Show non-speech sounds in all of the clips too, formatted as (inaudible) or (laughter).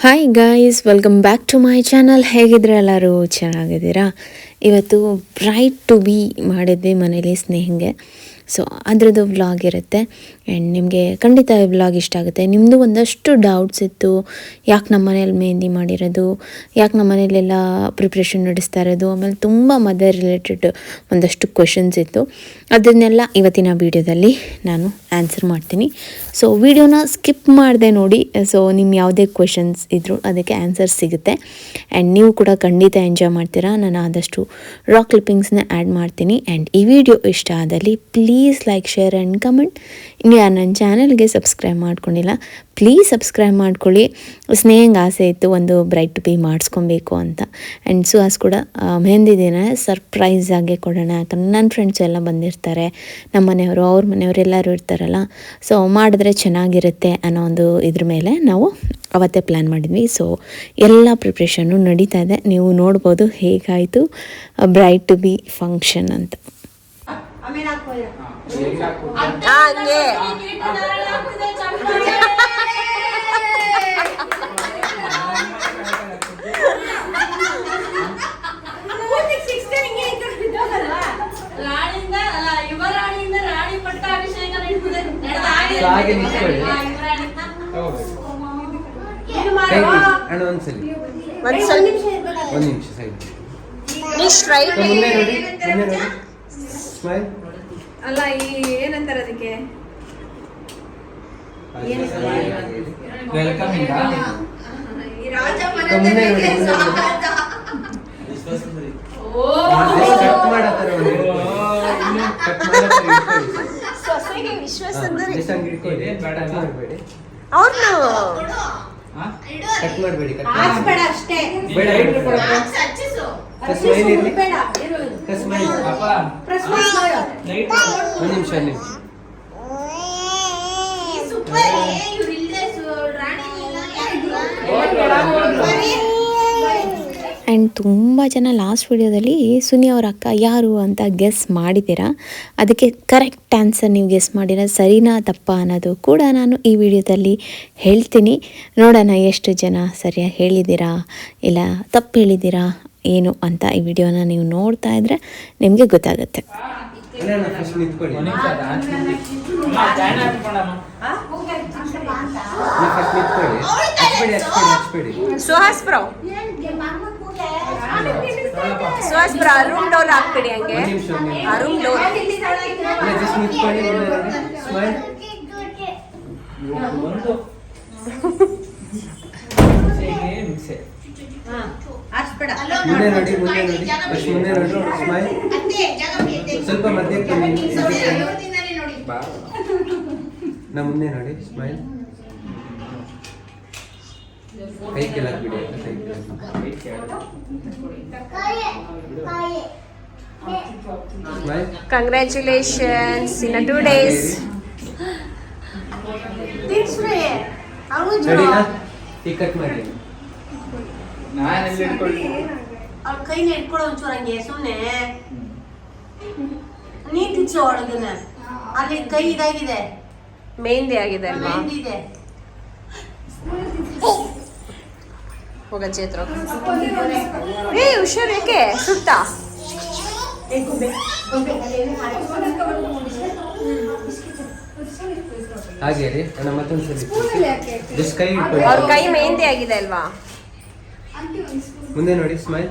Hi guys welcome back to my channel ಹೇಗಿದ್ರೆ ಎಲ್ಲರೂ ಚೆನ್ನಾಗಿದ್ದೀರಾ? ಇವತ್ತು ಬ್ರೈಟ್ ಟು ಬಿ ಮಾಡಿದ್ವಿ ಮನೇಲಿ ಸ್ನೇಹಿಂಗೆ. ಸೊ ಅದರದ್ದು ವ್ಲಾಗ್ ಇರುತ್ತೆ. ಆ್ಯಂಡ್ ನಿಮಗೆ ಖಂಡಿತ ಈ ವ್ಲಾಗ್ ಇಷ್ಟ ಆಗುತ್ತೆ. ನಿಮ್ಮದು ಒಂದಷ್ಟು ಡೌಟ್ಸ್ ಇತ್ತು. ಯಾಕೆ ನಮ್ಮ ಮನೇಲಿ ಮೆಹಂದಿ ಮಾಡಿರೋದು? ಯಾಕೆ ನಮ್ಮ ಮನೇಲೆಲ್ಲ ಪ್ರಿಪ್ರೇಷನ್ ನಡೆಸ್ತಾ ಇರೋದು? ಆಮೇಲೆ ತುಂಬ ಮದರ್ ರಿಲೇಟೆಡ್ ಒಂದಷ್ಟು ಕ್ವೆಶನ್ಸ್ ಇತ್ತು. ಅದನ್ನೆಲ್ಲ ಇವತ್ತಿನ ವೀಡಿಯೋದಲ್ಲಿ ನಾನು ಆನ್ಸರ್ ಮಾಡ್ತೀನಿ. ಸೊ ವಿಡಿಯೋನ ಸ್ಕಿಪ್ ಮಾಡಿದೆ ನೋಡಿ. ಸೊ ನಿಮ್ಮ ಯಾವುದೇ ಕ್ವೆಶನ್ಸ್ ಇದ್ದರೂ ಅದಕ್ಕೆ ಆನ್ಸರ್ ಸಿಗುತ್ತೆ. ಆ್ಯಂಡ್ ನೀವು ಕೂಡ ಖಂಡಿತ ಎಂಜಾಯ್ ಮಾಡ್ತೀರಾ? ನಾನು ಆದಷ್ಟು ರಾಕ್ ಕ್ಲಿಪ್ಪಿಂಗ್ಸ್ನ ಆ್ಯಡ್ ಮಾಡ್ತೀನಿ. ಆ್ಯಂಡ್ ಈ ವಿಡಿಯೋ ಇಷ್ಟ ಆದಲ್ಲಿ please like share and comment ಯಾರು ನನ್ನ ಚಾನಲ್ಗೆ ಸಬ್ಸ್ಕ್ರೈಬ್ ಮಾಡ್ಕೊಂಡಿಲ್ಲ ಪ್ಲೀಸ್ ಸಬ್ಸ್ಕ್ರೈಬ್ ಮಾಡ್ಕೊಳ್ಳಿ. ಸ್ನೇಹಂಗೆ ಆಸೆ ಇತ್ತು, ಒಂದು ಬ್ರೈಟ್ ಟು ಬಿ ಮಾಡಿಸ್ಕೊಬೇಕು ಅಂತ. ಆ್ಯಂಡ್ ಸುಹಾಸ್ ಕೂಡ ಮೆಹಂದಿ ದಿನ ಸರ್ಪ್ರೈಸ್ ಆಗಿ ಕೊಡೋಣ ಯಾಕಂದ್ರೆ ನನ್ನ ಫ್ರೆಂಡ್ಸ್ ಎಲ್ಲ ಬಂದಿರ್ತಾರೆ ನಮ್ಮ ಮನೆಯವರು, ಅವ್ರ ಮನೆಯವರು ಎಲ್ಲರೂ ಇರ್ತಾರಲ್ಲ. ಸೊ ಮಾಡಿದ್ರೆ ಚೆನ್ನಾಗಿರುತ್ತೆ ಅನ್ನೋ ಒಂದು ಇದ್ರ ಮೇಲೆ ನಾವು ಅವತ್ತೇ ಪ್ಲ್ಯಾನ್ ಮಾಡಿದ್ವಿ. ಸೊ ಎಲ್ಲ ಪ್ರಿಪ್ರೇಷನ್ನು ನಡೀತಾ ಇದೆ. ನೀವು ನೋಡ್ಬೋದು ಹೇಗಾಯಿತು ಬ್ರೈಟ್ ಟು ಬಿ ಫಂಕ್ಷನ್ ಅಂತ. ಹಂಗೆ. ರಾಣಿಯಿಂದ ಅಲ್ಲ ಯುವರಾಣಿಯಿಂದ ರಾಣಿ ಪಟ್ಟಾಭಿಷೇಕ ನಡೀತದೆ ಹಾಗೆ ನಿಂತ್ಕೊಳ್ಳಿ. ಅಣ್ಣ ಒಂದ್ಸಲಿ ಒಂದ್ ನಿಮಿಷ ಸೈಡ್ ಮುಂದೆ ನೋಡಿ ಮುಂದೆ ನೋಡಿ. ಸ್ಮೈಲ್ ಅಲ್ಲ ಈ ಏನಂತಾರೆ ಅದಕ್ಕೆ? ವೆಲ್ಕಮ್ ಈ ರಾಜ ನೋಡಿ ಕಟ್ ಕಟ್ ಸೊಸೆಗೆ ಇಟ್ಕೊಳ್ಳಿ ಕಟ್ ಮಾಡಬೇಡಿ. ಅವ್ರು ಕಟ್ ಮಾಡಬೇಡಿ. ಕಟ್ ಅಷ್ಟೇ. ಬೇಡ ಸ್ಮೈಲ್ ಇರ್ಲಿ ಬೇಡ ಇರು ಸ್ಮೈಲ್ ಪ್ರೆಸ್ ಮಾಡಿ ಒಂದ್ ನಿಮಿಷ ಒಂದ್ ನಿಮಿಷ ಆ್ಯಂಡ್ ತುಂಬ ಜನ ಲಾಸ್ಟ್ ವಿಡಿಯೋದಲ್ಲಿ ಸುನಿ ಅವ್ರ ಅಕ್ಕ ಯಾರು ಅಂತ ಗೆಸ್ ಮಾಡಿದ್ದೀರಾ? ಅದಕ್ಕೆ ಕರೆಕ್ಟ್ ಆನ್ಸರ್ ನೀವು ಗೆಸ್ ಮಾಡಿರ ಸರಿನಾ ತಪ್ಪ ಅನ್ನೋದು ಕೂಡ ನಾನು ಈ ವಿಡಿಯೋದಲ್ಲಿ ಹೇಳ್ತೀನಿ. ನೋಡೋಣ ಎಷ್ಟು ಜನ ಸರಿಯಾಗಿ ಹೇಳಿದ್ದೀರಾ? ಇಲ್ಲ ತಪ್ಪು ಹೇಳಿದ್ದೀರಾ? ಏನು ಅಂತ ಈ ವಿಡಿಯೋನ ನೀವು ನೋಡ್ತಾ ಇದ್ರೆ ನಿಮಗೆ ಗೊತ್ತಾಗುತ್ತೆ. Suhas bro. Suhas bro room door ಹಾಕ್ಬಿಡಿ ಹಂಗೆ. ಆ ರೂಮ್ ಡೋರ್ ಸ್ಮೈಲ್ ಮುಂದೆ ನೋಡಿ ಮುಂದೆ ನೋಡಿ. ಫಸ್ಟ್ ಮುಂದೆ ನೋಡಿ ಸ್ಮೈಲ್. ಸ್ವಲ್ಪ ಮಧ್ಯಕ್ಕೆ ನಮ್ಮ. ಮುಂದೆ ನೋಡಿ ಸ್ಮೈಲ್. ಕೈ ಕೆಳಗೆ ಬಿಡಿ? ಕೈ ಕೆಳಗೆ ಕಂಗ್ರ್ಯಾಚುಲೇಷನ್ಸ್ ಇನ್ ಟೂ ಡೇಸ್ ರೆಡಿನಾ ಈ ಕಟ್ ಮಾಡಿ. ಅವ್ಳ ಕೈನ ಇಟ್ಕೊಳ್ಳೋ ಒಂಚೂರು ಹಂಗೆ ಸುಮ್ನೆ. ನೀ ತಿನ್ಸು ಒಳಗನ್ನ ಅಲ್ಲಿ ಕೈ ಇದಾಗಿದೆ. ಮೆಹಂದಿ ಆಗಿದೆ ಅಲ್ವಾ? ಮೆಹಂದಿ ಇದೆ. ಹೋಗ ಚೇತ್ರ ಏ ಹುಷಾರ್ ಯಾಕೆ ಸುತ್ತ ಹಾಗೆ ರೀ ಮತ್ತೊಂದ್ಸಲಿ. ಅವ್ರ ಕೈ ಮೆಹಂದಿ ಆಗಿದೆ ಅಲ್ವಾ? ಮುಂದೆ ನೋಡಿ ಸ್ಮೈಲ್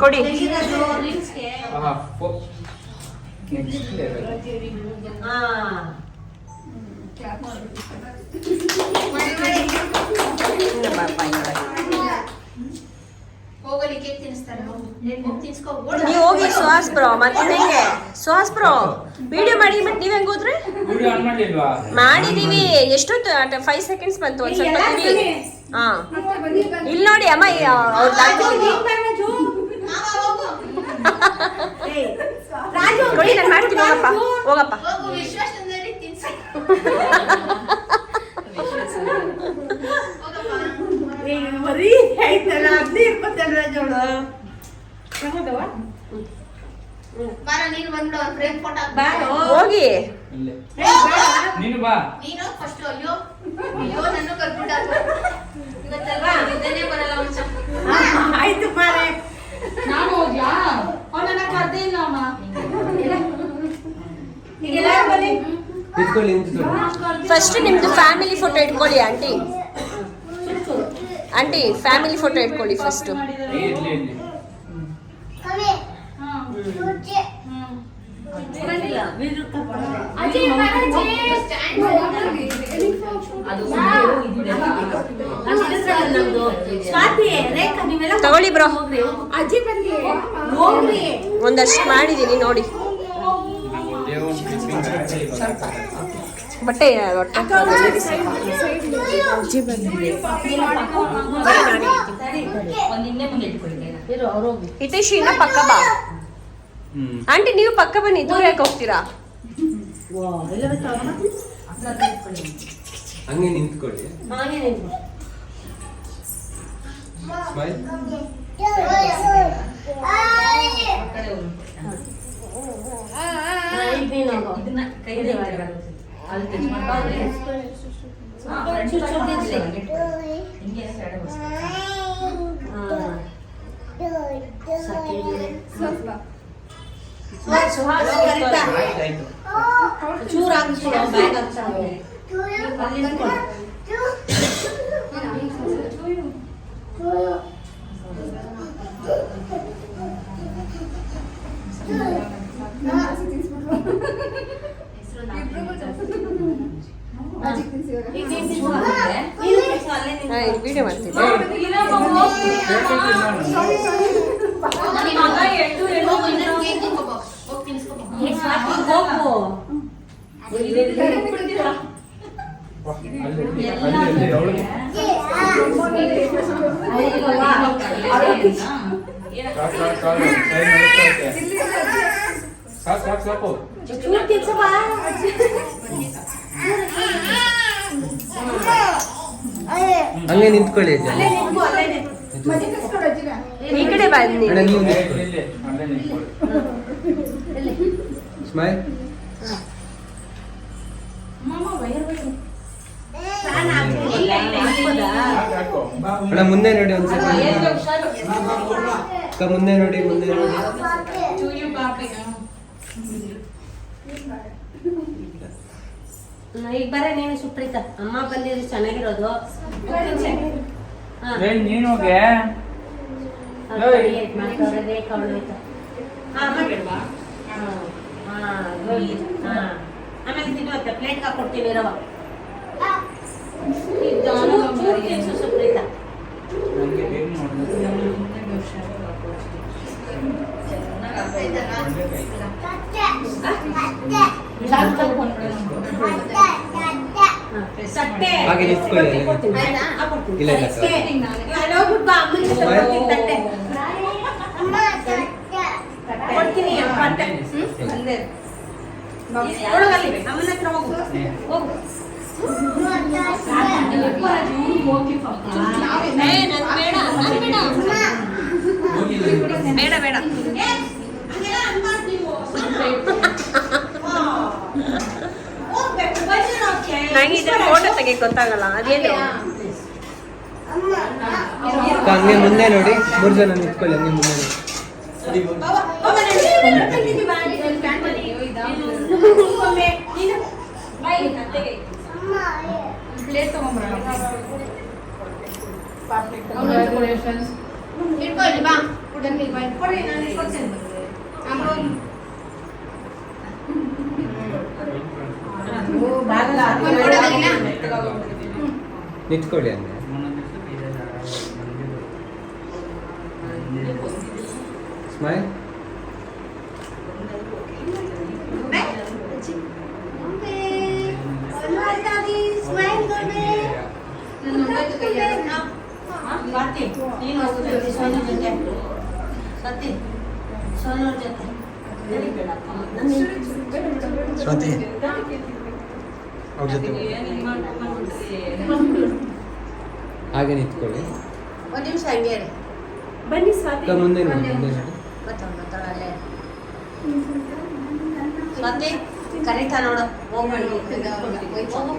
ಕೊಡಿ ಇನ್ನು. ಹೋಗಲಿಕ್ಕೆ ತಿನ್ನಿಸ್ತಾರೆ ತಿನ್ಸ್ಕೊ ನೀವು ಹೋಗಿ ಸುಹಾಸ್ ಬ್ರೋ ಮತ್ತೆ ಹೆಂಗೆ? ಸುಹಾಸ್ ಬ್ರೋ ವಿಡಿಯೋ ಮಾಡಿ ಮತ್ತೆ ನೀವ್ ಹೆಂಗ್ ಹೋದ್ರಿ? ಮಾಡಿದೀವಿ. ಎಷ್ಟೊತ್ತು ಫೈವ್ ಸೆಕೆಂಡ್ಸ್ ಬಂತು ಒಂದ್ ಸ್ವಲ್ಪ ಹಾ. ಇಲ್ಲಿ ನೋಡಿ ಅಮ್ಮ ಅವ್ರ ಕೊಡಿ ನಾನು ಮಾಡ್ತೀನಿ ಹೋಗಪ್ಪ. ಹೋಗಪ್ಪ. (laughs) ಮರಿ ಜೋಳು? ಬಾರ ನೀನು ಬಂದು ಫ್ರೇಮ್ ಫೋಟೋ ಬಾರೋ? ಹೋಗಿ. ಇಲ್ಲೇ. ನೀನು ಬಾ. ನೀನು ಫಸ್ಟ್ ಅಯ್ಯೋ ಅಯ್ಯೋ ನನ್ನ ನಿದ್ದೆನೇ ಬರಲ್ಲ ಆ, ಆಯ್ತು ಮಾರೆ. ನಾನು ಹೋಗ್ಯಾ ಅವನನ್ನ ಕರ್ದೇ ಇಲ್ಲ ಅಮ್ಮ. ಫಸ್ಟ್ ನಿಮ್ದು ಫ್ಯಾಮಿಲಿ ಫೋಟೋ ಇಟ್ಕೊಳ್ಳಿ ಆಂಟಿ ಆಂಟಿ ಫ್ಯಾಮಿಲಿ ಫೋಟೋ ಇಟ್ಕೊಳ್ಳಿ ಫಸ್ಟ್ ಇರ್ಲಿ ಇರ್ಲಿ ಬಂದಿಲ್ಲ ಬೀರು ಅಜ್ಜಿ ಬರಜ್ಜಿ ಸ್ವಾತಿ ರೇಖಾ ನೀವೆಲ್ಲ ತಗೊಳ್ಳಿ ಬ್ರೋ. ಅಜ್ಜಿ ಬಂದಿ ಹೋಗ್ರಿ ಒಂದಷ್ಟು ಮಾಡಿದೀನಿ ನೋಡಿ. ಬಟ್ಟೆ ಹೊಟ್ಟೆ ಹಿತೇಶ್ ಇನ್ನ ಪಕ್ಕ ಬಾ. ಆಂಟಿ ನೀವು ಪಕ್ಕ ಬನ್ನಿ. ದೂರ ಯಾಕೆ ಹೋಗ್ತೀರಾ? ಹಂಗೆ ನಿಂತ್ಕೊಳ್ಳಿ. ಹಾಗೆ ನಿಂತು ಸ್ಮೈಲ್ ಆಯ್ತಾಯ್ತು ಚೂರು ಹಾಕಿಸ್ಕೊಡು ಬ್ಯಾಗ್ ಹಾಕ್ಸ್ಕೊಡು. ಅಲ್ಲಿ ನಿಂತ್ಕೊಳ್ಳಿ. ಈಗ ವಿಡಿಯೋ ಮಾಡ್ತೀನಿ ಹೋಗು ಸಾಕು ಸಾಕು ಸಾಕು ಚೂರು ತಿನ್ಸು ಬಾ. ಹಂಗೆ ನಿಂತ್ಕೊಳ್ಳಿ ಅಜ್ಜ. ಅಲ್ಲೇ ನಿಂತ್ಕೊ, ಅಲ್ಲೇ ನಿಂತ್ಕೊ. ಈ ಕಡೆ ಬನ್ನಿ ಅಣ್ಣ ನೀವು ಇಲ್ಲೇ ನಿಂತ್ಕೊಳ್ಳಿ ಇಲ್ಲೇ ಅಲ್ಲೇ ನಿಂತ್ಕೊಳ್ಳಿ ಸ್ಮೈಲ್ ಫ್ಯಾನ್ ಹಾಕ್ಬಿಡು. ಇಲ್ಲ, ಇಲ್ಲ, ಹಾಕ್ಬೋದಾ? ಸಾಕು ಸಾಕು ಅಣ್ಣ ಮುಂದೆ ನೋಡಿ ಒಂದ್ಸತಿ ಅಕ್ಕ ಮುಂದೆ ನೋಡಿ ಮುಂದೆ ನೋಡಿ ಈಗ ಬರ ನೀನು ಸುಪ್ರೀತ ಅಮ್ಮ ಬಂದಿದ್ರೆ ಚೆನ್ನಾಗಿರೋದು ನೀನು. ಆಮೇಲೆ ತಿನ್ನುವಂತೆ ಪ್ಲೇಟ್ ಹಾಕೊಡ್ತೀನಿ ರವ ಸುಪ್ರೀತ ಬೇಕು ನೋಡು ತಟ್ಟೆ ಹಾಗೆ ನಿಂತ್ಕೊಳ್ಳಿ, ಕೊಡ್ತೀನಿ, ಕೊಡ್ತೀನಿ. ಆಯ್ತಾ? ಹಾಕೊಡ್ತೀನಿ. ಇಲ್ಲ, ಇಲ್ಲ, ಸರ್. ಅಲ್ಲಿ ಹೋಗ್ಬಿಟ್ಟು ಬಾ, ಅಮ್ಮನಿಗೆ ಸ್ವಲ್ಪ ಕೊಡ್ತೀನಿ ತಟ್ಟೆ. ಕೊಡ್ತೀನಿ ತಟ್ಟೆ. ಅಲ್ಲೇ. ಒಳಗಲ್ಲಿ, ಅಮ್ಮನ ಹತ್ರ ಹೋಗು ಹೋಗು ಬೇಡ ಬೇಡ ಹೋಗ್ಬೇಕು, ನಂಗೆ ಇದ್ರ ಫೋಟೋ ತೆಗಿಯಕ್ ಗೊತ್ತಾಗಲ್ಲ ಅದೇನು? ಹಂಗೆ ಮುಂದೆ ನೋಡಿ ಮೂರು ಜನ ನಿಂತ್ಕೊಳ್ಳಿ ಹಂಗೆ ಮುಂದೆ ನೋಡಿ ಬಾಬಾ, ಬಾಬಾ, ನಾನು ನೀನು ಬಂದಿದ್ದೀನಿ ಬಾ, ನೀನು ಫ್ಯಾನ್ ಬನ್ನಿ. ನೀನು ಒಮ್ಮೆ, ನೀನು ಬಾ, ಇಲ್ಲಿ ಅತ್ತೆಗೆ. ಇಟ್ಕೋ ಇಲ್ಲಿ ಬಾ ಕೊಡಿ, ನಾನು ಇಟ್ಕೊಡ್ತೀನಿ. ಬಾಗಲ ಹಾಕ್ಕೊಂಡು ಕೊಡೋದಿಲ್ಲ? ನಿಂತ್ಕೊಳ್ಳಿ ಹಂಗೆ ಸ್ಮೈಲ್? ಸ್ವಾತಿ, ನೀನು ಹೋಗು ಜೊತೆ, ಸೋನು ಜೊತೆ. ಸ್ವಾತಿ, ಸೋನು ಅವ್ರ ಜೊತೆ. ಹಾಗೆ. ನಿಂತ್ಕೊಳ್ಳಿ. ಒಂದು ನಿಮಿಷ ಹಂಗೆ ಇರಿ. ಬನ್ನಿ ಸ್ವಾತಿ. ಅಕ್ಕ ಮುಂದೆ ನೋಡಿ ಮುಂದೆ ಮತ್ತೆ ಮತ್ತೆ ಅಲ್ಲೇ. ಸ್ವಾತಿ ಕರೀತಾ ನೋಡು. ಹೋಗ್ಬೇಡಿ ಹೋಗು.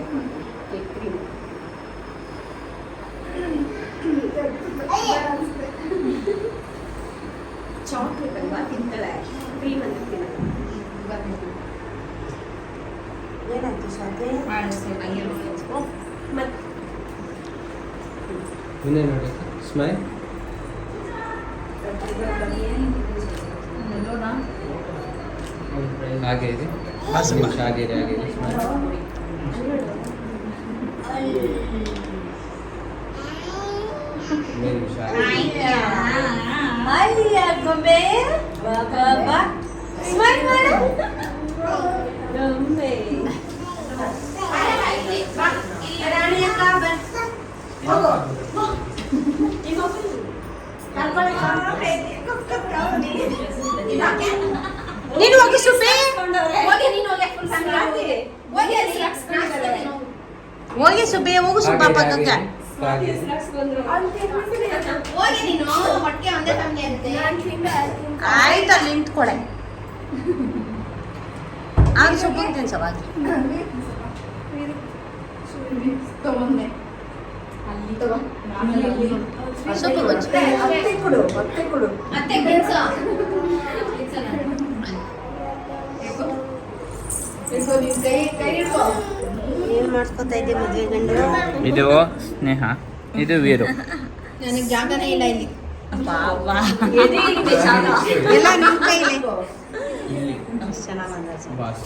ಏನಾಯ್ತು ಸ್ವಾತಿ ಮತ್ತೆ ಮುಂದೆ ನೋಡಿ ಸ್ಮೈಲ್? ಹಾಗೆ ಇದೆ. ಹಾಗೆ ಇದೆ ಹಾಗೆ ಇದೆ. ಸ್ಮೈಲ್? ಹಾಗೆ ಸ್ಮೈಲ್ ಮಾಡು ಗೊಂಬೆ ರಾಣಿ ಅಕ್ಕ ಬನ್ ಹೋಗು ಈಗ ಹೋಗು. ನೀನು ಹೋಗಿ ಸುಬ್ಬಿ. ಹೋಗಿ ನೀನು ಹೋಗಿ full family ಹೋಗಿ ಅಲ್ಲಿ. ಹೋಗಿ. ಸುಬ್ಬಿ ಹೋಗು ಸುಬ್ಬ ಅಂತ ಪಕ್ಕಕ್ಕೆ ಹಾಗೆ. ಇದೆ. ಹೋಗಿ ನೀನು ಹೊಟ್ಟೆ ಒಂದೇ ಆಯ್ತು ಅಲ್ಲಿ. ಏನ್ ಇದ್ದೆ ಮದ್ವೆ ಗಂಡು? ಇದು ಸ್ನೇಹ. ಇದು ವೀರು. ನನಗೆ ಜಾಗನೇ ಇಲ್ಲ ಇಲ್ಲಿ. ಎಲ್ಲ ಕೈಲಿ? ಚೆನ್ನಾಗ್ ಬಂದ ಬಾಸ್.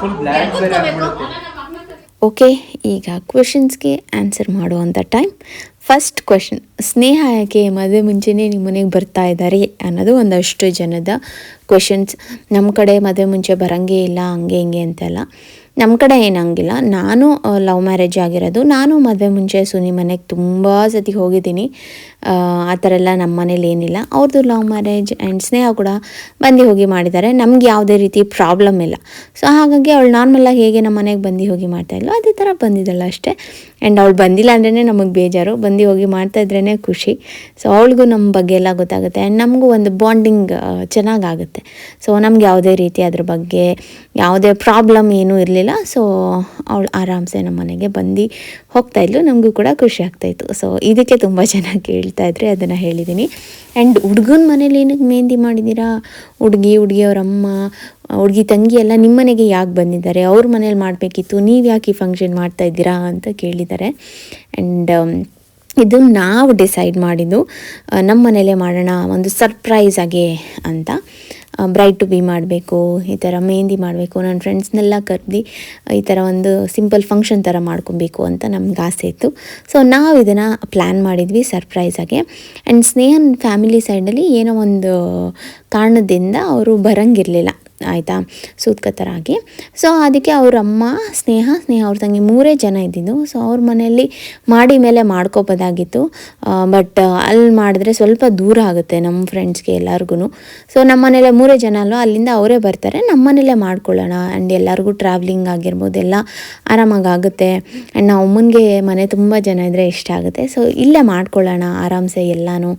Full black? ಆಗ್ಬಿಡುತ್ತೆ. ಓಕೆ ಈಗ ಕ್ವೆಶನ್ಸ್ಗೆ ಆನ್ಸರ್ ಮಾಡುವಂಥ ಟೈಮ್ ಫಸ್ಟ್ ಕ್ವಶನ್ ಸ್ನೇಹ ಯಾಕೆ ಮದುವೆ ಮುಂಚೆನೇ ನಿಮ್ಮ ಮನೆಗೆ ಬರ್ತಾ ಇದ್ದಾರೆ? ಅನ್ನೋದು ಒಂದಷ್ಟು ಜನದ ಕ್ವೆಶನ್ಸ್ ನಮ್ಮ ಕಡೆ ಮದುವೆ ಮುಂಚೆ ಬರಂಗೇ ಇಲ್ಲ, ಹಂಗೆ ಹಿಂಗೆ ಅಂತೆಲ್ಲ. ನಮ್ಮ ಕಡೆ ಏನಂಗಿಲ್ಲ. ನಾನು ಲವ್ ಮ್ಯಾರೇಜ್ ಆಗಿರೋದು. ನಾನು ಮದುವೆ ಮುಂಚೆ ಸುನಿ ಮನೆಗೆ ತುಂಬ ಸತಿ ಹೋಗಿದ್ದೀನಿ. ಆ ಥರ ಎಲ್ಲ ನಮ್ಮ ಮನೇಲಿ ಏನಿಲ್ಲ. ಅವ್ರದ್ದು ಲವ್ ಮ್ಯಾರೇಜ್ ಆ್ಯಂಡ್ ಸ್ನೇಹ ಕೂಡ ಬಂದು ಹೋಗಿ ಮಾಡಿದ್ದಾರೆ. ನಮ್ಗೆ ಯಾವುದೇ ರೀತಿ ಪ್ರಾಬ್ಲಮ್ ಇಲ್ಲ. ಸೊ, ಹಾಗಾಗಿ ಅವಳು ನಾರ್ಮಲಾಗಿ ಹೇಗೆ ನಮ್ಮ ಮನೆಗೆ ಬಂದು ಹೋಗಿ ಮಾಡ್ತಾಯಿದ್ಲು ಅದೇ ಥರ ಬಂದಿದ್ದಲ್ಲ ಅಷ್ಟೇ. ಆ್ಯಂಡ್ ಅವಳು ಬಂದಿಲ್ಲ ಅಂದ್ರೇ ನಮಗೆ ಬೇಜಾರು. ಬಂದು ಹೋಗಿ ಮಾಡ್ತಾ ಇದ್ರೇ ಖುಷಿ. ಸೊ, ಅವಳಿಗೂ ನಮ್ಮ ಬಗ್ಗೆ ಎಲ್ಲ ಗೊತ್ತಾಗುತ್ತೆ. ಆ್ಯಂಡ್ ನಮಗೂ ಒಂದು ಬಾಂಡಿಂಗ್ ಚೆನ್ನಾಗಾಗುತ್ತೆ ಸೊ, ನಮ್ಗೆ ಯಾವುದೇ ರೀತಿ ಅದ್ರ ಬಗ್ಗೆ ಯಾವುದೇ ಪ್ರಾಬ್ಲಮ್ ಏನೂ ಇರಲಿಲ್ಲ. ಸೊ ಅವಳು ಆರಾಮ್ಸೆ ನಮ್ಮ ಮನೆಗೆ ಬಂದು ಹೋಗ್ತಾಯಿದ್ಲು ನಮಗೂ ಕೂಡ ಖುಷಿ ಆಗ್ತಾಯಿತ್ತು ಸೊ ಇದಕ್ಕೆ ತುಂಬ ಜನ ಕೇಳ್ತಾ ಇದ್ರೆ ಅದನ್ನು ಹೇಳಿದ್ದೀನಿ. ಆ್ಯಂಡ್ ಹುಡುಗನ ಮನೇಲಿ ಏನಕ್ಕೆ ಮೆಹಂದಿ ಮಾಡಿದ್ದೀರಾ? ಹುಡುಗಿ ಹುಡುಗಿ ಅವರಮ್ಮ ಹುಡುಗಿ ತಂಗಿ ಎಲ್ಲ ನಿಮ್ಮ ಮನೆಗೆ ಯಾಕೆ ಬಂದಿದ್ದಾರೆ? ಅವ್ರ ಮನೇಲಿ ಮಾಡಬೇಕಿತ್ತು. ನೀವು ಯಾಕೆ ಈ ಫಂಕ್ಷನ್ ಮಾಡ್ತಾ ಇದ್ದೀರಾ ಅಂತ ಕೇಳಿದ್ದಾರೆ. ಆ್ಯಂಡ್ ಇದು ನಾವು ಡಿಸೈಡ್ ಮಾಡಿದ್ದು ನಮ್ಮ ಮನೇಲೇ ಮಾಡೋಣ, ಒಂದು ಸರ್ಪ್ರೈಸ್ ಆಗಿ ಅಂತ. ಬ್ರೈಡ್ ಟು ಬಿ ಮಾಡಬೇಕು, ಈ ಥರ ಮೆಹಂದಿ ಮಾಡಬೇಕು ನನ್ನ ಫ್ರೆಂಡ್ಸ್ನೆಲ್ಲ ಕರೆದು, ಈ ಥರ ಒಂದು ಸಿಂಪಲ್ ಫಂಕ್ಷನ್ ಥರ ಮಾಡ್ಕೊಬೇಕು ಅಂತ ನಮ್ಗೆ ಆಸೆ ಇತ್ತು. ಸೊ ನಾವು ಇದನ್ನು ಪ್ಲ್ಯಾನ್ ಮಾಡಿದ್ವಿ ಸರ್ಪ್ರೈಸಾಗೆ ಆ್ಯಂಡ್ ಸ್ನೇಹನ್ ಫ್ಯಾಮಿಲಿ ಸೈಡಲ್ಲಿ ಏನೋ ಒಂದು ಕಾರಣದಿಂದ ಅವರು ಬರಂಗಿರಲಿಲ್ಲ. ಆಯಿತಾ? ಸೂತ್ಕ ಥರ ಆಗಿ ಸೊ ಅದಕ್ಕೆ ಅವರಮ್ಮ, ಸ್ನೇಹ ಸ್ನೇಹ, ಅವ್ರ ತಂಗಿ ಮೂರೇ ಜನ ಇದ್ದಿದ್ದು. ಸೊ ಅವ್ರ ಮನೆಯಲ್ಲಿ ಮಾಡಿ ಮೇಲೆ ಮಾಡ್ಕೋಬೋದಾಗಿತ್ತು. ಬಟ್ ಅಲ್ಲಿ ಮಾಡಿದ್ರೆ ಸ್ವಲ್ಪ ದೂರ ಆಗುತ್ತೆ ನಮ್ಮ ಫ್ರೆಂಡ್ಸ್ಗೆ ಎಲ್ಲರಿಗೂ ಸೊ ನಮ್ಮ ಮನೇಲೆ ಮೂರೇ ಜನ ಅಲ್ವಾ? ಅಲ್ಲಿಂದ ಅವರೇ ಬರ್ತಾರೆ. ನಮ್ಮ ಮನೇಲೇ ಮಾಡ್ಕೊಳ್ಳೋಣ. ಆ್ಯಂಡ್ ಎಲ್ಲರಿಗೂ ಟ್ರಾವ್ಲಿಂಗ್ ಆಗಿರ್ಬೋದು, ಎಲ್ಲ ಆರಾಮಾಗಿ ಆಗುತ್ತೆ ಆ್ಯಂಡ್ ನಾವು ಅಮ್ಮನಿಗೆ ಮನೆ ತುಂಬ ಜನ ಇದ್ದರೆ ಇಷ್ಟ ಆಗುತ್ತೆ. ಸೊ ಇಲ್ಲೇ ಮಾಡ್ಕೊಳ್ಳೋಣ ಆರಾಮ್ಸೆ ಎಲ್ಲನೂ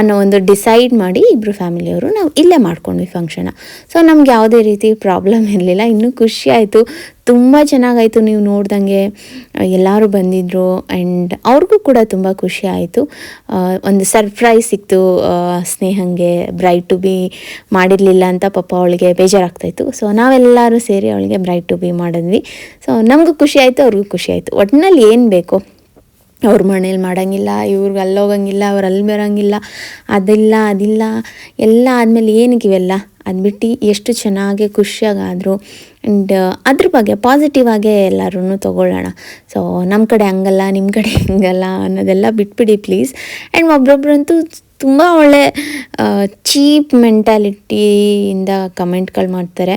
ಅನ್ನೋ ಒಂದು ಡಿಸೈಡ್ ಮಾಡಿ ಇಬ್ಬರು ಫ್ಯಾಮಿಲಿಯವರು ನಾವು ಇಲ್ಲೇ ಮಾಡ್ಕೊಂಡ್ವಿ ಫಂಕ್ಷನ ಸೊ ನಮ್ಗೆ ಯಾವುದೇ ರೀತಿ ಪ್ರಾಬ್ಲಮ್ ಇರಲಿಲ್ಲ. ಇನ್ನೂ ಖುಷಿ ಆಯಿತು. ತುಂಬ ಚೆನ್ನಾಗಾಯಿತು ನೀವು ನೋಡ್ದಂಗೆ. ಎಲ್ಲರೂ ಬಂದಿದ್ದರು ಆ್ಯಂಡ್ ಅವ್ರಿಗೂ ಕೂಡ ತುಂಬ ಖುಷಿ ಆಯಿತು. ಒಂದು ಸರ್ಪ್ರೈಸ್ ಸಿಕ್ತು ಸ್ನೇಹಂಗೆ. ಬ್ರೈಟ್ ಟು ಬಿ ಮಾಡಿರಲಿಲ್ಲ ಅಂತ ಪಾಪ ಅವಳಿಗೆ ಬೇಜಾರಾಗ್ತಾಯಿತ್ತು. ಸೊ ನಾವೆಲ್ಲರೂ ಸೇರಿ ಅವಳಿಗೆ ಬ್ರೈಟ್ ಟು ಬಿ ಮಾಡಿದ್ವಿ. ಸೊ ನಮಗೂ ಖುಷಿ ಆಯಿತು, ಅವ್ರಿಗೂ ಖುಷಿ ಆಯಿತು. ಒಟ್ಟಿನಲ್ಲಿ ಏನು ಬೇಕು? ಅವ್ರ ಮನೇಲಿ ಮಾಡೋಂಗಿಲ್ಲ, ಇವ್ರಿಗೆ ಅಲ್ಲೋಗಂಗಿಲ್ಲ, ಅವ್ರು ಅಲ್ಲಿ ಬರೋಂಗಿಲ್ಲ, ಅದಿಲ್ಲ ಅದಿಲ್ಲ, ಎಲ್ಲ ಆದಮೇಲೆ ಏನಕ್ಕೆ ಇವೆಲ್ಲ? ಅದು ಬಿಟ್ಟು ಎಷ್ಟು ಚೆನ್ನಾಗಿ ಖುಷಿಯಾಗಾದರು ಆ್ಯಂಡ್ ಅದ್ರ ಬಗ್ಗೆ ಪಾಸಿಟಿವ್ ಆಗೇ ಎಲ್ಲರೂ ತೊಗೊಳ್ಳೋಣ. ಸೊ ನಮ್ಮ ಕಡೆ ಹಂಗಲ್ಲ ನಿಮ್ಮ ಕಡೆ ಹಿಂಗಲ್ಲ ಅನ್ನೋದೆಲ್ಲ ಬಿಟ್ಬಿಡಿ ಪ್ಲೀಸ್ ಆ್ಯಂಡ್ ಒಬ್ರೊಬ್ರಂತೂ ತುಂಬ ಒಳ್ಳೆ ಚೀಪ್ ಮೆಂಟಾಲಿಟಿಯಿಂದ ಕಮೆಂಟ್ಗಳು ಮಾಡ್ತಾರೆ.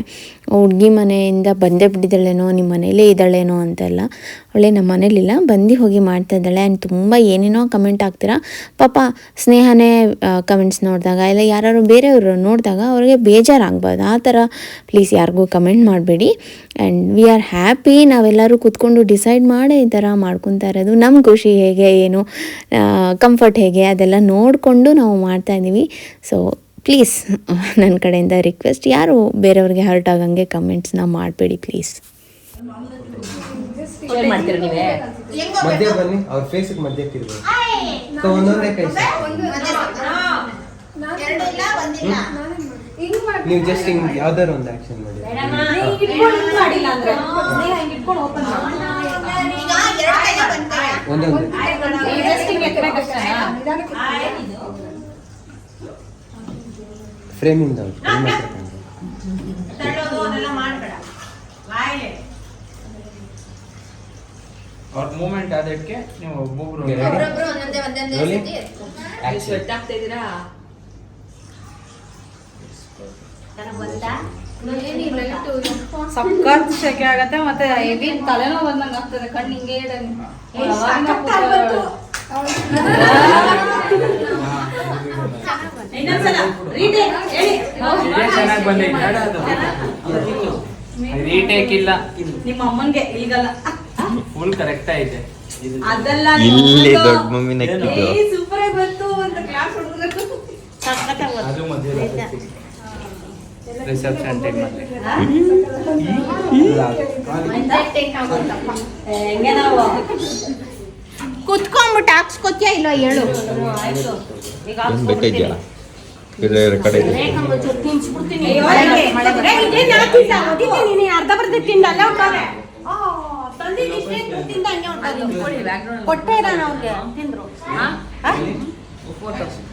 ಹುಡುಗಿ ಮನೆಯಿಂದ ಬಂದೇ ಬಿಟ್ಟಿದ್ದಾಳೇನೋ ನಿಮ್ಮ ಮನೇಲೇ ಇದ್ದಾಳೇನೋ ಅಂತೆಲ್ಲ ಅವಳೆ ನಮ್ಮ ಮನೇಲಿಲ್ಲ. ಬಂದು ಹೋಗಿ ಮಾಡ್ತಾ ಇದ್ದಾಳೆ. ಆ್ಯಂಡ್ ತುಂಬ ಏನೇನೋ ಕಮೆಂಟ್ ಹಾಕ್ತೀರಾ? ಪಾಪ ಸ್ನೇಹನೇ ಕಮೆಂಟ್ಸ್ ನೋಡಿದಾಗ ಇಲ್ಲ ಯಾರು ಬೇರೆಯವರು ನೋಡಿದಾಗ ಅವ್ರಿಗೆ ಬೇಜಾರಾಗ್ಬಾರ್ದು. ಆ ಥರ ಪ್ಲೀಸ್ ಯಾರಿಗೂ ಕಮೆಂಟ್ ಮಾಡಬೇಡಿ. ಆ್ಯಂಡ್ ವಿ ಆರ್ ಹ್ಯಾಪಿ ನಾವೆಲ್ಲರೂ ಕೂತ್ಕೊಂಡು ಡಿಸೈಡ್ ಮಾಡೇ ಈ ಥರ ಮಾಡ್ಕೊತಾ ಇರೋದು. ನಮ್ಮ ಖುಷಿ ಹೇಗೆ, ಏನು ಕಂಫರ್ಟ್ ಹೇಗೆ ಅದೆಲ್ಲ ನೋಡಿಕೊಂಡು ನಾವು ಮಾಡ್ತಾ ಇದ್ದೀವಿ. ಸೊ ಪ್ಲೀಸ್ ನನ್ನ ಕಡೆಯಿಂದ ರಿಕ್ವೆಸ್ಟ್ ಯಾರು ಬೇರೆಯವ್ರಿಗೆ ಹರ್ಟ್ ಆಗಂಗೆ ಕಮೆಂಟ್ಸ್ನ ಮಾಡಬೇಡಿ ಪ್ಲೀಸ್ ಒಂದೊಂದು ಮಾಡ್ತೀರಾ ನೀವೇ? ಮಧ್ಯ ಬನ್ನಿ ಅವ್ರ ಫೇಸಿಗೆ ಮಧ್ಯ ತಿರ್ಬೇಕು ಸೊ ಒಂದೊಂದೇ ಕೈ ಸಾಕು. ಎರಡು ಇಲ್ಲ ಒಂದಿಲ್ಲ ನೀವು ಜಸ್ಟ್ ಹಿಂಗ್ ಯಾವ್ದಾರು ಒಂದು ಆಕ್ಷನ್ ಮಾಡಿ. ಮಾಡಿಲ್ಲ ಅಂದ್ರೆ ಸ್ನೇಹ ಹಿಂಗ್ ಇಟ್ಕೊಂಡು ಓಪನ್ ಈಗ ಎರಡು ಕೈನ ಬಂತಲ್ಲ ಒಂದೊಂದು ಫ್ರೇಮಿಂದ ಅವ್ರ ಮೂಮೆಂಟ್ ಆದಕ್ಕೆ ನೀವು ಒಬ್ಬೊಬ್ರು Ready? ಒಬ್ರೊಬ್ರು ಒಂದೊಂದೇ ಒಂದೊಂದೇ Rolling? ಸತಿ ಎತ್ಕೊ. Action. ಸಖತ್ ಶೆಕೆ ಆಗತ್ತೆ ಮತ್ತೆ ಹೆವಿ ತಲೆನೋವು ಬಂದಂಗ ಆಗ್ತದೆ ಕಣ್ಣು ಹಿಂಗೆ ಇಡಂಗೆ. ಚೆನ್ನಾಗಿ ಬಂದೈತೆ ರೀಟೇಕ್ ಇಲ್ಲ. ನಿಮ್ಮ ಅಮ್ಮನ್ಗೆ ಈಗಲ್ಲ ಫುಲ್ ಕರೆಕ್ಟ್ ಐತೆ ಅದೆಲ್ಲ ಇಲ್ಲಿ ದೊಡ್ಡ ಸೂಪರ್ ಆಗಿ ಬಂತು ಅಂತ ಕ್ಲಾಸ್ ಹೊಡೆದ್ರು ಅದು ಮದುವೆ ರಿಸೆಪ್ಷನ್ ಟೈಮ್ ಹೆಂಗೆ ನಾವು? ಕುತ್ಕೊಂಡ್ಬಿಟ್ಟು ಹಾಕ್ಸ್ಕೊತ್ಯಾ ಇಲ್ಲ ಹೇಳು. ಏನ್ ಕಡೆ ಇದೆ. ಅರ್ಧ ಬರ್ದ ಕೊಟ್ಟೆ ಇರೋಣ ಅವ್ರಿಗೆ ತಿಂದ್ರು.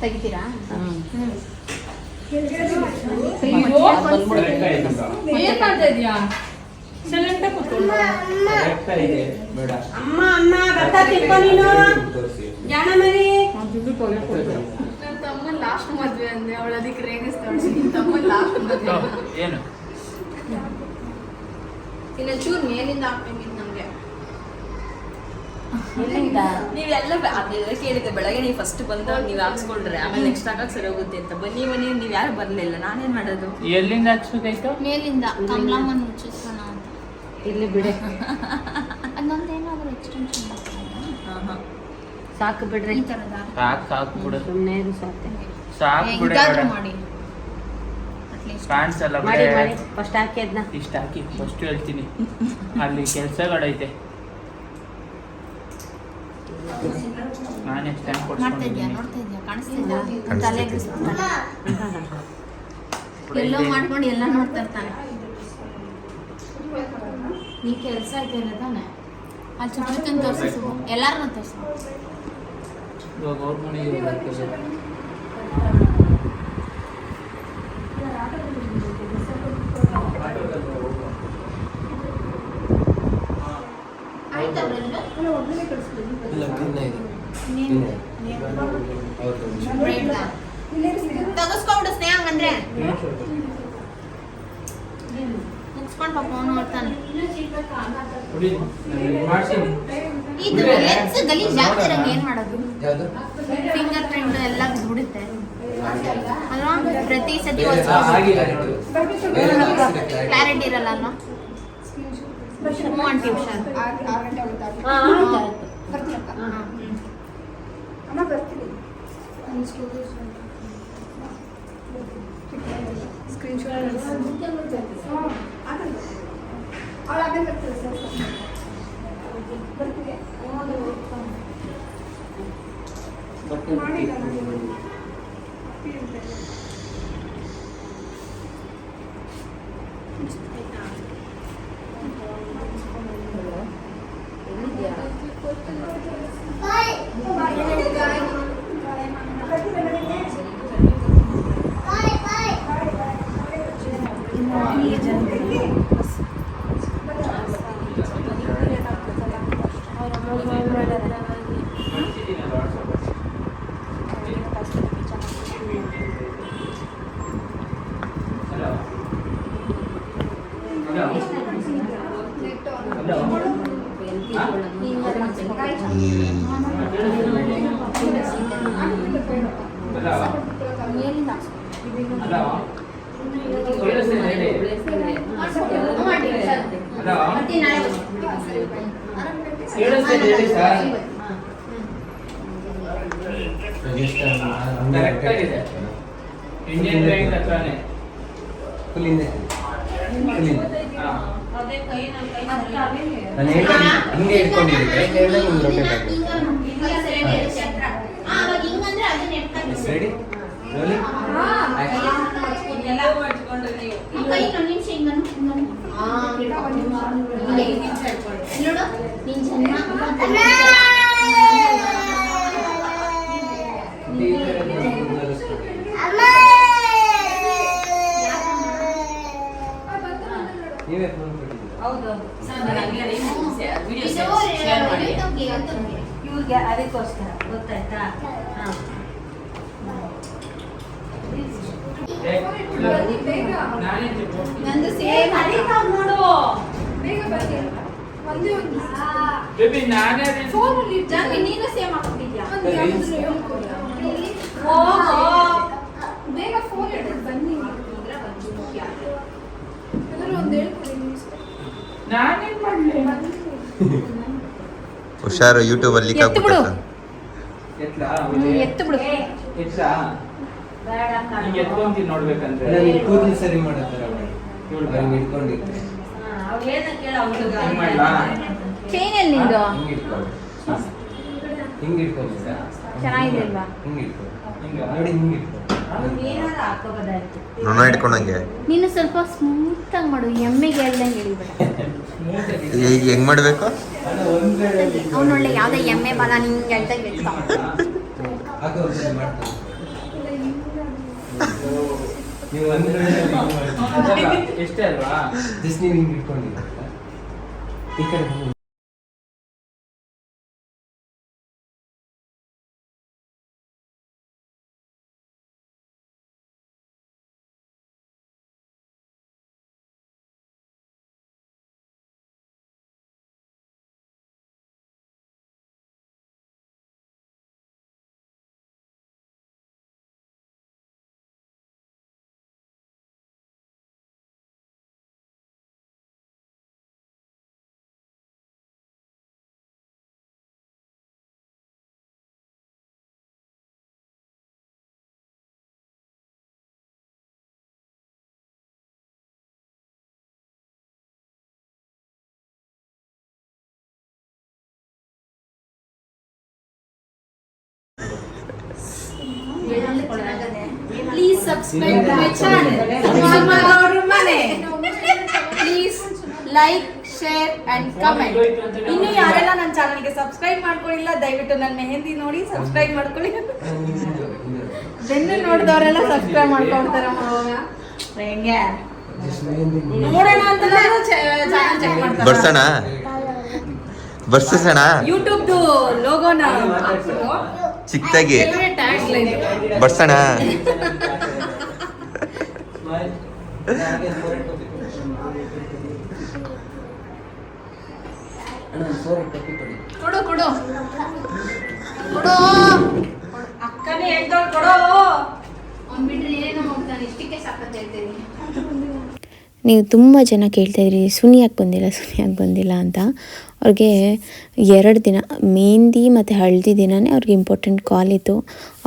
ತೆಗಿತೀರಾ? ಏನ್ ಮಾಡ್ತಾ ಇದೀಯಾ? ಕರೆಕ್ಟ್ ಇದೆ ಬೇಡ. ಅಮ್ಮ ಅಮ್ಮ ಬರ್ತಾ ತಿಳ್ಕೊ ನೀನು. ಜಾಣ ಮರಿ ನನ್ನ ತಮ್ಮನ್ ಲಾಸ್ಟ್ ಮದ್ವೆ ಅಂದೆ ಅವಳು ಅದಕ್ಕೆ ರೇಗಿಸ್ತಾಳೆ ನಿನ್ ತಮ್ಮನ್ ಲಾಸ್ಟ್ ಮದ್ವೆ ಏನು? ಇನ್ನ ಚೂರ್ ಮೇಲಿಂದ ಹಾಕ್ಬೇಕಿತ್ತು ನಮ್ಗೆ. ನೀವೆಲ್ಲ ಕೇಳಿದ್ದೆ ಬೆಳಗ್ಗೆ ನೀವು ಫಸ್ಟ್ ಬಂದು ನೀವು ಹಾಕ್ಸ್ಕೊಂಡ್ರೆ ಆಮೇಲೆ ನೆಕ್ಸ್ಟ್ ಹಾಕಕ್ ಸರಿ ಹೋಗುತ್ತೆ ಅಂತ. ಬನ್ನಿ ಬನ್ನಿ ನೀವು ಯಾರು ಬರಲಿಲ್ಲ? ನಾನೇನ್ ಮಾಡೋದು? ಎಲ್ಲಿಂದ ಹಾಕ್ಸ್ಬೇಕಾಯ್ತು? ಮೇಲಿಂದ. ಕಮಲಮ್ಮನ ಮುಚ್ಚಿಸೋಣ ಅಂತ. ಇಲ್ಲಿ ಬಿಡೆ. ಎಕ್ಸ್ಟೆನ್ಷನ್ ಸಾಕು ಬಿಡ್ರಿ. ಈ ತರದ? ಸಾಕು ಸಾಕು ಬಿಡು. ಸುಮ್ಮನೆ ಸಾಕು. ಸಾಕು ಬಿಡು ಇದಾದ್ರೂ ಮಾಡಿ. ಅಟ್ಲೀಸ್ಟ್ ಪ್ಯಾಂಟ್ಸ್ ಎಲ್ಲ ಮಾಡಿ ಮಾಡಿ. ಫಸ್ಟ್ ಹಾಕಿ ಅದನ್ನ ಇಷ್ಟ ಹಾಕಿ ಫಸ್ಟ್ ಹೇಳ್ತೀನಿ. ಅಲ್ಲಿ ಕೆಲಸಗಳೈತೆ. ನಾನೇ ಸ್ಟ್ಯಾಂಡ್ ಕೊಡ್ತೀನಿ. ಎಲ್ಲೋ ಮಾಡ್ಕೊಂಡು ಎಲ್ಲ ನೋಡ್ತಾ ಇರ್ತಾನೆ. ನೀ ಕೆಲಸ ಐತೆ ತಾನೆ? ಅಲ್ಲಿ ಸುಪ್ರೀತನ್ ತೋರಿಸು. ಎಲ್ಲಾರನ್ನೂ ತೋರಿಸು. ಇವಾಗ ಅವ್ರ ಮನೆಗೆ ಹೋಗ್ಬೇಕು. ಆಯ್ತು ಅವರೆಲ್ಲ ಇಲ್ಲ ಇನ್ನ ಇದೆ ಇನ್ನ ಹೌದು ತಗಸ್ಕೊಬಿಡು ಸ್ನೇಹ ಹಂಗಂದ್ರೆ ಮುಗಿಸ್ಕೊಂಡು ಪಾಪ ಅವನು ನೋಡ್ತಾನೆ ಇದು ಲೆನ್ಸ್ ಗಲೀಜ್ ಆಗ್ತಿರಂಗ ಏನ್ ಮಾಡೋದು? ಫಿಂಗರ್ ಪ್ರಿಂಟ್ ಎಲ್ಲ ಬಿಡುತ್ತೆ ಅಲ್ವಾ? ಪ್ರತಿ ಸತಿ. ಕ್ಲಾರಿಟಿ ಇರಲ್ಲ ಅಲ್ವಾ? ಹ್ಞೂ ಆಂಟಿ ಹುಷಾರು ಬರ್ತೀನಿ. ಶಾಟ್ ಅವಳು ಆಮೇಲೆ ಬರ್ತಾರೆ ಸರ್ ಬರ್ತೀವಿ ಮಾಡಿಲ್ಲ ನಾನು. ಹೇಳಿ ಸರ್ ಕರೆಕ್ಟ್ ಆಗಿದೆ ಇಂಡಿಯನ್ ಬ್ಯಾಂಕ್ ಹತ್ರನೇ ಫುಲ್ ಹಿಂದೆ ಫುಲ್ ಹಿಂದೆ ಹಾ. ಅದೇ ಕೈ ನನ್ನ ಕೈ ನಾನು ಹೇಳ್ದಂಗೆ ಹಿಂಗೆ ಇಟ್ಕೊಂಡಿದ್ದೆ ಕರೆಕ್ಟ್ ಹೇಳ್ದಂಗೆ ಹಿಂಗೆ ರೊಟೇಟ್ ಆಗಿ ಹಿಂಗಂದ್ರೆ ಅದನ್ನ ರೆಡಿ ನೀವು ಕೈ ಒಂದು ನಿಮಿಷ ಹಿಂಗನ್ನು ಹಿಂಗನ್ನು ಆ ನೋಡು ನಿನ್ ಜನ್ಮ ನೀವೇ ಫೋನ್ ಕೊಟ್ಟಿದ್ದೀರಾ ಹೌದೌದು ವಿಡಿಯೋ ಇದು ಶೇರ್ ಮಾಡಿ ಯೂಟ್ಯೂಬ್ಗೆ ಯೂಟ್ಯೂಬ್ಗೆ ಇವ್ರಿಗೆ ಅದಕ್ಕೋಸ್ಕರ ಗೊತ್ತಾಯ್ತಾ? ನಂದು ಸೇಮ್ ನೋಡು. ಬೇಗ ಬನ್ನಿ ಒಂದೇ ಒಂದು ಬೇಬಿ ನಾನೇ ಜಾನ್ವಿ ನೀನು ಸೇಮ್ ಹಾಕ್ಬಿಟ್ಟಿದ್ಯಾ ಒಂದು ಯಾವ್ದಾದ್ರು ಹೇಳ್ಕೊಡಿ. ಹೋಗೋ ಬೇಗ ಫೋನ್ ಹಿಡಿದು ಬನ್ನಿ ಎಲ್ಲರೂ ಒಂದು ಹೇಳ್ಕೊಡಿ ನೀವು ನಾನೇನ್ ಮಾಡ್ಲಿ? ಹುಷಾರು ಯೂಟ್ಯೂಬ್ ಅಲ್ಲಿ ಎತ್ತು ಬಿಡು. ಎತ್ಲಾ? ಬೇಡ. ನೋಡ್ಬೇಕಂದ್ರೆ. ಕೂದಲು ಸರಿ ಮಾಡತ್ತರ ಇವ್ಳ್ಗ? ಅವ್ನು ಇಟ್ಕೊಂಡಿದ್ದೆ ಅವ್ರು ಏನ ಕೇಳ ಹಿಂಗ್ ಮಾಡ್ಲಾ? ಚೈನ್ ಎಲ್ಲಿ ನಿಂದು? ಹಿಂಗೆ ಇಟ್ಕೊಂಡು ಹಿಂಗೆ ಇಟ್ಕೊಂಡು ಸರ್. ಚೆನ್ನಾಗಿದೆ ಅಲ್ವಾ ಹಿಂಗೆ ಇಟ್ಕೊಂಡು ಹಿಂಗ? ನೋಡಿ ಹಿಂಗೆ ನೊಣ ನೀನು ಸ್ವಲ್ಪ ಸ್ಮೂತ್ ಆಗಿ ಮಾಡು. ಎಮ್ಮೆಗೆ ಹೇಳ್ದಂಗೆ ಎಳಿಬೇಡ. (laughs) ಈಗ ಹೆಂಗ್ ಮಾಡ್ಬೇಕು? ಅವನೊಳ್ಳೆ ಒಳ್ಳೆ ಯಾವ್ದೋ ಎಮ್ಮೆ ಬಲ ನಿಂಗೆ ಹೇಳ್ದಂಗೆ (laughs) ಎಷ್ಟೇ ಅಲ್ವಾ? ಹಿಂಗೆ ಇಟ್ಕೊಂಡಿದ್ದ. ಈ ಕಡೆ ಟು ಮೈ ಚಾನೆಲ್ ಮನೆ please like share and comment ಇನ್ನು ಯಾರೆಲ್ಲ ನನ್ನ ಚಾನಲ್ಗೆ ಸಬ್ಸ್ಕ್ರೈಬ್ ಮಾಡ್ಕೊಳ್ಳಿಲ್ಲ ದಯವಿಟ್ಟು ನನ್ನ ಮೆಹಂದಿ ನೋಡಿ ಸಬ್ಸ್ಕ್ರೈಬ್ ಮಾಡ್ಕೊಳ್ಳಿ ಬೆನ್ನು ನೋಡಿದವರೆಲ್ಲ ಸಬ್ಸ್ಕ್ರೈಬ್ ಮಾಡ್ಕೊಳ್ತಾರೆ ಹೆಂಗೆ? ನೋಡೋಣ ಅಂತ ಚಾನಲ್ ಚೆಕ್ ಮಾಡ್ತಾರೆ. ಬರ್ಸೋಣ? ಬರ್ಸೋಣ ಯೂಟ್ಯೂಬ್ದು ಲೋಗೋನ ಚಿಕ್ಕದಾಗಿ. ಬರ್ಸೋಣ? ಕೊಡಿ ಕೊಡು. ಕೊಡು. ಅಕ್ಕನೇ ಹೇಳ್ದವ್ರು ಕೊಡೋ. ಅವ್ನು ಬಿಟ್ರೆ ಹೋಗ್ತಾನೆ ಇಷ್ಟಕ್ಕೆ ಸಾಕಂತ ಹೇಳ್ತೀನಿ. ನೀವು ತುಂಬ ಜನ ಕೇಳ್ತಾಯಿದ್ರಿ ಸುನಿ ಯಾಕೆ ಬಂದಿಲ್ಲ, ಸುನಿ ಯಾಕೆ ಬಂದಿಲ್ಲ ಅಂತ. ಅವ್ರಿಗೆ ಎರಡು ದಿನ, ಮೆಹಂದಿ ಮತ್ತು ಹಳದಿ ದಿನವೇ ಅವ್ರಿಗೆ ಇಂಪಾರ್ಟೆಂಟ್ ಕಾಲ್ ಇತ್ತು.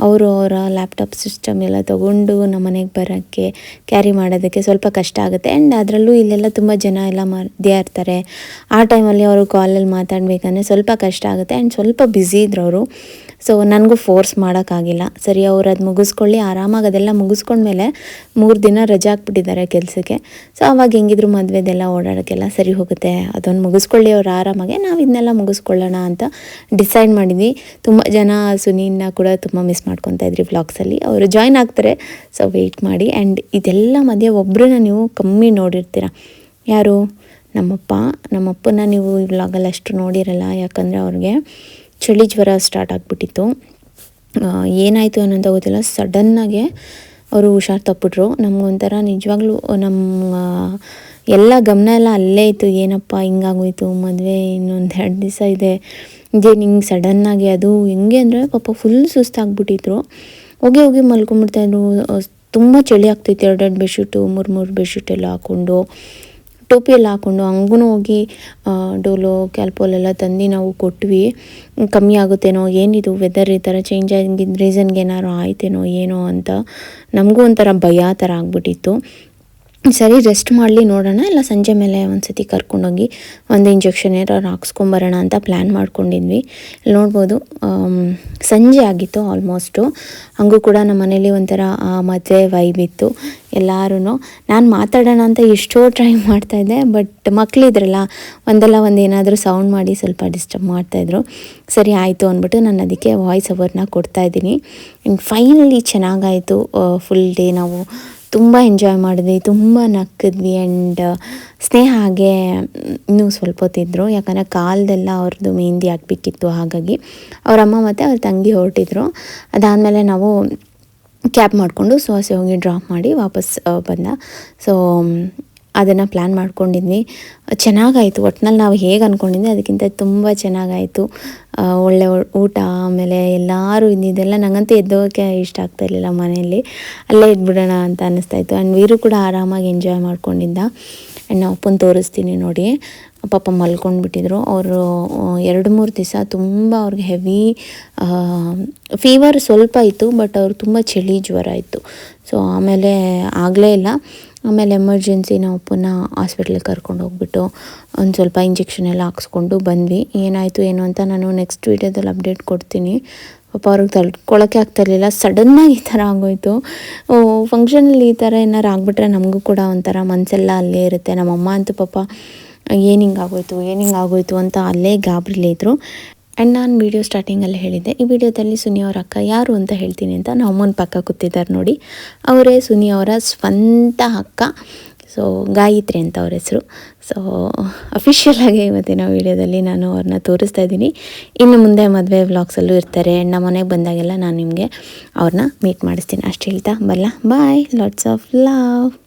ಅವರು ಅವರ ಲ್ಯಾಪ್ಟಾಪ್ ಸಿಸ್ಟಮ್ ಎಲ್ಲ ತೊಗೊಂಡು ನಮ್ಮ ಮನೆಗೆ ಬರೋಕ್ಕೆ ಕ್ಯಾರಿ ಮಾಡೋದಕ್ಕೆ ಸ್ವಲ್ಪ ಕಷ್ಟ ಆಗುತ್ತೆ. ಆ್ಯಂಡ್ ಅದರಲ್ಲೂ ಇಲ್ಲೆಲ್ಲ ತುಂಬ ಜನ ಎಲ್ಲ ಮಧ್ಯ ಇರ್ತಾರೆ. ಆ ಟೈಮಲ್ಲಿ ಅವರು ಕಾಲಲ್ಲಿ ಮಾತಾಡಬೇಕಂದ್ರೆ ಸ್ವಲ್ಪ ಕಷ್ಟ ಆಗುತ್ತೆ. ಆ್ಯಂಡ್ ಸ್ವಲ್ಪ ಬ್ಯುಸಿ ಇದ್ರು ಅವರು ಸೊ ನನಗೂ ಫೋರ್ಸ್ ಮಾಡೋಕ್ಕಾಗಿಲ್ಲ. ಸರಿ, ಅವ್ರು ಅದು ಮುಗಿಸ್ಕೊಳ್ಳಿ, ಆರಾಮಾಗಿ ಅದೆಲ್ಲ ಮುಗಿಸ್ಕೊಂಡ್ಮೇಲೆ ಮೂರು ದಿನ ರಜೆ ಹಾಕ್ಬಿಟ್ಟಿದ್ದಾರೆ ಕೆಲಸಕ್ಕೆ. ಸೊ ಅವಾಗ ಹೆಂಗಿದ್ರು ಮದುವೆದೆಲ್ಲ ಓಡಾಡೋಕ್ಕೆಲ್ಲ ಸರಿ ಹೋಗುತ್ತೆ. ಅದೊಂದು ಮುಗಿಸ್ಕೊಳ್ಳಿ ಅವ್ರು ಆರಾಮಾಗೆ, ನಾವು ಇದನ್ನೆಲ್ಲ ಮುಗಿಸ್ಕೊಳ್ಳೋಣ ಅಂತ ಡಿಸೈಡ್ ಮಾಡಿದ್ವಿ. ತುಂಬ ಜನ ಸುನೀನ ಕೂಡ ತುಂಬ ಮಿಸ್ ಮಾಡ್ಕೊತಾ ಇದ್ರಿ ವ್ಲಾಗ್ಸಲ್ಲಿ ಅವರು ಜಾಯ್ನ್ ಆಗ್ತಾರೆ. ಸೊ ವೆಯ್ಟ್ ಮಾಡಿ ಆ್ಯಂಡ್ ಇದೆಲ್ಲ ಮಧ್ಯೆ ಒಬ್ಬರನ್ನ ನೀವು ಕಮ್ಮಿ ನೋಡಿರ್ತೀರ? ಯಾರು? ನಮ್ಮಪ್ಪ. ನಮ್ಮಪ್ಪನ ನೀವು ಈ ವ್ಲಾಗಲ್ಲಿ ಅಷ್ಟು ನೋಡಿರಲ್ಲ, ಯಾಕಂದರೆ ಅವ್ರಿಗೆ ಚಳಿ ಜ್ವರ ಸ್ಟಾರ್ಟ್ ಆಗಿಬಿಟ್ಟಿತ್ತು. ಏನಾಯಿತು ಅನ್ನೋದು ಗೊತ್ತಿಲ್ಲ. ಸಡನ್ನಾಗೆ ಅವರು ಹುಷಾರು ತಪ್ಪಿಟ್ರು. ನಮಗೊಂಥರ ನಿಜವಾಗ್ಲೂ ನಮ್ಮ ಎಲ್ಲ ಗಮನ ಎಲ್ಲ ಅಲ್ಲೇ ಇತ್ತು. ಏನಪ್ಪ, ಹಿಂಗಾಗೋಯ್ತು, ಮದುವೆ ಇನ್ನೊಂದು ಎರಡು ದಿವಸ ಇದೆ. ಇದೇನು ಹಿಂಗೆ ಸಡನ್ನಾಗಿ ಅದು ಹೆಂಗೆ ಅಂದರೆ ಪಾಪ ಫುಲ್ ಸುಸ್ತಾಗ್ಬಿಟ್ಟಿದ್ರು. ಹೋಗಿ ಹೋಗಿ ಮಲ್ಕೊಂಬಿಡ್ತಾಯಿದ್ರು ತುಂಬ ಚಳಿ ಆಗ್ತೈತೆ. ಎರಡೆರಡು ಬೆಡ್ಶೀಟು ಮೂರು ಮೂರು ಬೆಡ್ಶೀಟ್ ಎಲ್ಲ ಹಾಕ್ಕೊಂಡು ಟೋಪಿ ಎಲ್ಲ ಹಾಕ್ಕೊಂಡು ಹಂಗೂ ಹೋಗಿ ಡೋಲೋ ಡೋಲೋ ಕ್ಯಾಲ್ಪೋಲೆಲ್ಲ ತಂದು ನಾವು ಕೊಟ್ವಿ. ಕಮ್ಮಿ ಆಗುತ್ತೇನೋ, ಏನಿದು ವೆದರ್ ಈ ಥರ ಚೇಂಜ್ ಆಗಿದ್ದ ರೀಸನ್ಗೆ ಏನಾರು ಆಯ್ತೇನೋ, ಏನೋ ಅಂತ ನಮಗೂ ಒಂಥರ ಭಯ ಥರ ಆಗ್ಬಿಟ್ಟಿತ್ತು. ಸರಿ ರೆಸ್ಟ್ ಮಾಡಲಿ, ನೋಡೋಣ. ಇಲ್ಲ ಸಂಜೆ ಮೇಲೆ ಒಂದು ಸತಿ ಕರ್ಕೊಂಡೋಗಿ ಒಂದು ಇಂಜೆಕ್ಷನ್ ಏನಾರು ಹಾಕ್ಸ್ಕೊಂಬರೋಣ ಅಂತ ಪ್ಲ್ಯಾನ್ ಮಾಡ್ಕೊಂಡಿದ್ವಿ. ನೋಡ್ಬೋದು ಸಂಜೆ ಆಗಿತ್ತು ಆಲ್ಮೋಸ್ಟು ಹಂಗೂ ಕೂಡ ನಮ್ಮ ಮನೇಲಿ ಒಂಥರ ಮದುವೆ ವೈಬ್ ಇತ್ತು. ಎಲ್ಲರೂ ನಾನು ಮಾತಾಡೋಣ ಅಂತ ಎಷ್ಟೋ ಟ್ರೈ ಮಾಡ್ತಾಯಿದ್ದೆ ಬಟ್ ಮಕ್ಕಳಿದ್ರಲ್ಲ ಒಂದಲ್ಲ ಒಂದು ಏನಾದರೂ ಸೌಂಡ್ ಮಾಡಿ ಸ್ವಲ್ಪ ಡಿಸ್ಟರ್ಬ್ ಮಾಡ್ತಾಯಿದ್ರು ಸರಿ, ಆಯಿತು ಅಂದ್ಬಿಟ್ಟು ನಾನು ಅದಕ್ಕೆ ವಾಯ್ಸ್ ಅವರ್ನ ಕೊಡ್ತಾಯಿದ್ದೀನಿ ಆ್ಯಂಡ್ ಫೈನಲಿ ಚೆನ್ನಾಗಾಯಿತು ಫುಲ್ ಡೇ ನಾವು ತುಂಬ ಎಂಜಾಯ್ ಮಾಡಿದ್ವಿ, ತುಂಬ ನಕ್ಕಿದ್ವಿ ಆ್ಯಂಡ್ ಸ್ನೇಹ ಹಾಗೆ ಇನ್ನೂ ಸ್ವಲ್ಪ ಹೊತ್ತಿದ್ರು. ಯಾಕಂದರೆ ಕಾಲದೆಲ್ಲ ಅವ್ರದ್ದು ಮೆಹಂದಿ ಹಾಕ್ಬೇಕಿತ್ತು ಹಾಗಾಗಿ. ಅವ್ರ ಅಮ್ಮ ಮತ್ತು ಅವ್ರ ತಂಗಿ ಹೊರಟಿದ್ರು. ಅದಾದಮೇಲೆ ನಾವು ಕ್ಯಾಬ್ ಮಾಡಿಕೊಂಡು ಸೋಸೆ ಹೋಗಿ ಡ್ರಾಪ್ ಮಾಡಿ ವಾಪಸ್ ಬಂದ. ಸೊ ಅದನ್ನು ಪ್ಲ್ಯಾನ್ ಮಾಡ್ಕೊಂಡಿದ್ವಿ ಚೆನ್ನಾಗಾಯಿತು. ಒಟ್ನಲ್ಲಿ ನಾವು ಹೇಗೆ ಅಂದ್ಕೊಂಡಿದ್ವಿ ಅದಕ್ಕಿಂತ ತುಂಬ ಚೆನ್ನಾಗಾಯಿತು. ಒಳ್ಳೆ ಊಟ, ಆಮೇಲೆ ಎಲ್ಲರೂ ಇದ್ದಿದ್ದೆಲ್ಲ ನನಗಂತೂ ಎದ್ದೋಕೆ ಇಷ್ಟ ಆಗ್ತಾ ಇರಲಿಲ್ಲ ಮನೆಯಲ್ಲಿ. ಅಲ್ಲೇ ಇದ್ಬಿಡೋಣ ಅಂತ ಅನ್ನಿಸ್ತಾ ಇತ್ತು. ಆ್ಯಂಡ್ ವೀರು ಕೂಡ ಆರಾಮಾಗಿ ಎಂಜಾಯ್ ಮಾಡ್ಕೊಂಡಿದ್ದ. ಆ್ಯಂಡ್ ನಾವು ಅಪ್ಪನ ತೋರಿಸ್ತೀನಿ ನೋಡಿ. ಪಾಪ ಮಲ್ಕೊಂಡ್ಬಿಟ್ಟಿದ್ರು. ಅವರು ಎರಡು ಮೂರು ದಿವಸ ತುಂಬ ಅವ್ರಿಗೆ ಹೆವಿ ಫೀವರ್ ಸ್ವಲ್ಪ ಇತ್ತು ಬಟ್ ಅವ್ರು ತುಂಬ ಚಳಿ ಜ್ವರ ಇತ್ತು. ಸೊ ಆಮೇಲೆ ಆಗಲೇ ಇಲ್ಲ. ಆಮೇಲೆ ಎಮರ್ಜೆನ್ಸಿ ನಾವು ಪುನಃ ಹಾಸ್ಪಿಟ್ಲಿಗೆ ಕರ್ಕೊಂಡು ಹೋಗ್ಬಿಟ್ಟು ಒಂದು ಸ್ವಲ್ಪ ಇಂಜೆಕ್ಷನ್ ಎಲ್ಲ ಹಾಕ್ಸ್ಕೊಂಡು ಬಂದ್ವಿ. ಏನಾಯಿತು, ಏನು ಅಂತ ನಾನು ನೆಕ್ಸ್ಟ್ ವೀಡಿಯೋದಲ್ಲಿ ಅಪ್ಡೇಟ್ ಕೊಡ್ತೀನಿ. ಪಾಪ ಅವ್ರಿಗೆ ತಡ್ಕೊಳಕ್ಕೆ ಆಗ್ತಾಯಿರಲಿಲ್ಲ ಸಡನ್ನಾಗಿ ಈ ಥರ ಆಗೋಯಿತು. ಫಂಕ್ಷನಲ್ಲಿ ಈ ಥರ ಏನಾರು ಆಗಿಬಿಟ್ರೆ ನಮಗೂ ಕೂಡ ಒಂಥರ ಮನಸ್ಸೆಲ್ಲ ಅಲ್ಲೇ ಇರುತ್ತೆ. ನಮ್ಮಮ್ಮ ಅಂತೂ ಪಾಪ, ಏನು ಹಿಂಗಾಗೋಯ್ತು ಏನು ಹಿಂಗಾಗೋಯ್ತು ಅಂತ ಅಲ್ಲೇ ಗಾಬರಿಲೇ ಇದ್ರು. ಆ್ಯಂಡ್ ನಾನು ವೀಡಿಯೋ ಸ್ಟಾರ್ಟಿಂಗಲ್ಲಿ ಹೇಳಿದ್ದೆ. ಈ ವಿಡಿಯೋದಲ್ಲಿ ಸುನಿ ಅವರ ಅಕ್ಕ ಯಾರು ಅಂತ ಹೇಳ್ತೀನಿ ಅಂತ ನಮ್ಮ ಅಮ್ಮನ ಪಕ್ಕ ಕೂತಿದ್ದಾರೆ ನೋಡಿ. ಅವರೇ ಸುನಿ ಅವರ ಸ್ವಂತ ಅಕ್ಕ. ಸೊ ಗಾಯತ್ರಿ ಅಂತ ಅವ್ರ ಹೆಸರು. ಸೊ ಅಫಿಷಿಯಲಾಗಿ ಇವತ್ತಿನ ವೀಡಿಯೋದಲ್ಲಿ ನಾನು ಅವ್ರನ್ನ ತೋರಿಸ್ತಾ ಇದ್ದೀನಿ. ಇನ್ನು ಮುಂದೆ ಮದುವೆ ವ್ಲಾಗ್ಸಲ್ಲೂ ಇರ್ತಾರೆ. ಅಣ್ಣ ಮನೆಗೆ ಬಂದಾಗೆಲ್ಲ ನಾನು ನಿಮಗೆ ಅವ್ರನ್ನ ಮೀಟ್ ಮಾಡಿಸ್ತೀನಿ. ಅಷ್ಟು ಹೇಳ್ತಾ ಬರಲ್ಲ. ಬಾಯ್ ಲಾಟ್ಸ್ ಆಫ್ ಲವ್